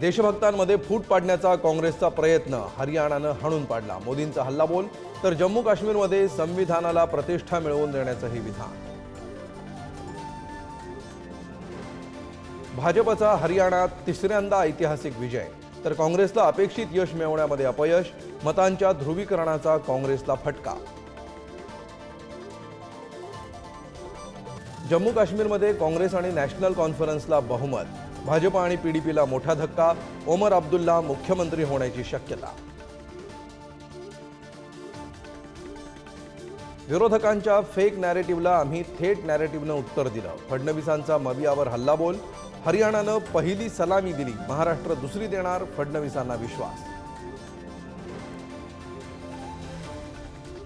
देशभक्तांमध्ये फूट पाडण्याचा काँग्रेसचा प्रयत्न हरियाणानं हाणून पाडला. मोदींचा हल्लाबोल तर जम्मू काश्मीरमध्ये संविधानाला प्रतिष्ठा मिळवून देण्याचंही विधान. भाजपचा हरियाणात तिसऱ्यांदा ऐतिहासिक विजय तर काँग्रेसला अपेक्षित यश मिळवण्यामध्ये अपयश मतांच्या ध्रुवीकरणाचा काँग्रेसला फटका. जम्मू काश्मीरमध्ये काँग्रेस आणि नॅशनल कॉन्फरन्सला बहुमत भाजप आणि पीडीपीला मोठा धक्का ओमर अब्दुल्ला मुख्यमंत्री होण्याची शक्यता. विरोधकांच्या फेक नॅरेटिव्हला आम्ही थेट नॅरेटिव्हनं उत्तर दिलं. फडणवीसांचा मवियावर हल्लाबोल हरियाणानं पहिली सलामी दिली महाराष्ट्र दुसरी देणार फडणवीसांना विश्वास.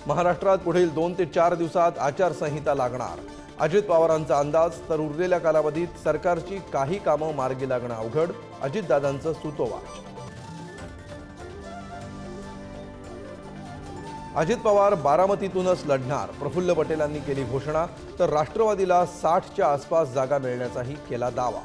महाराष्ट्रात पुढील दोन ते चार दिवसात आचारसंहिता लागणार. अजित पवारांचा अंदाज तर उरलेल्या कालावधीत सरकारची काही कामं मार्गी लागणं अवघड अजितदादांचं सुतोवाच अजित पवार बारामतीतूनच लढणार प्रफुल्ल पटेलांनी केली घोषणा तर राष्ट्रवादीला साठच्या आसपास जागा मिळण्याचाही केला दावा.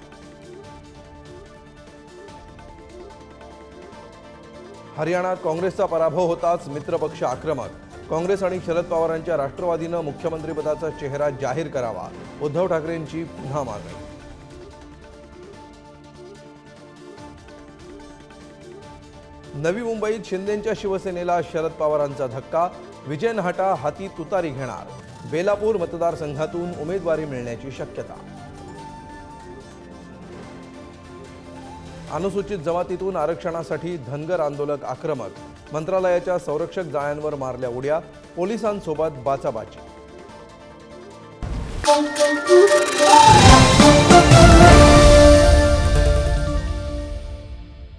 हरियाणात काँग्रेसचा पराभव होताच मित्रपक्ष आक्रमक काँग्रेस आणि शरद पवारांच्या राष्ट्रवादीनं मुख्यमंत्रीपदाचा चेहरा जाहीर करावा. उद्धव ठाकरेंची पुन्हा मागणी. नवी मुंबईत शिंदेंच्या शिवसेनेला शरद पवारांचा धक्का. विजय नहाटा हाती तुतारी घेणार. बेलापूर मतदारसंघातून उमेदवारी मिळण्याची शक्यता. अनुसूचित जमातीतून आरक्षणासाठी धनगर आंदोलक आक्रमक मंत्रालयाच्या संरक्षक जाळ्यांवर मारल्या उड्या पोलिसांसोबत बाचाबाची.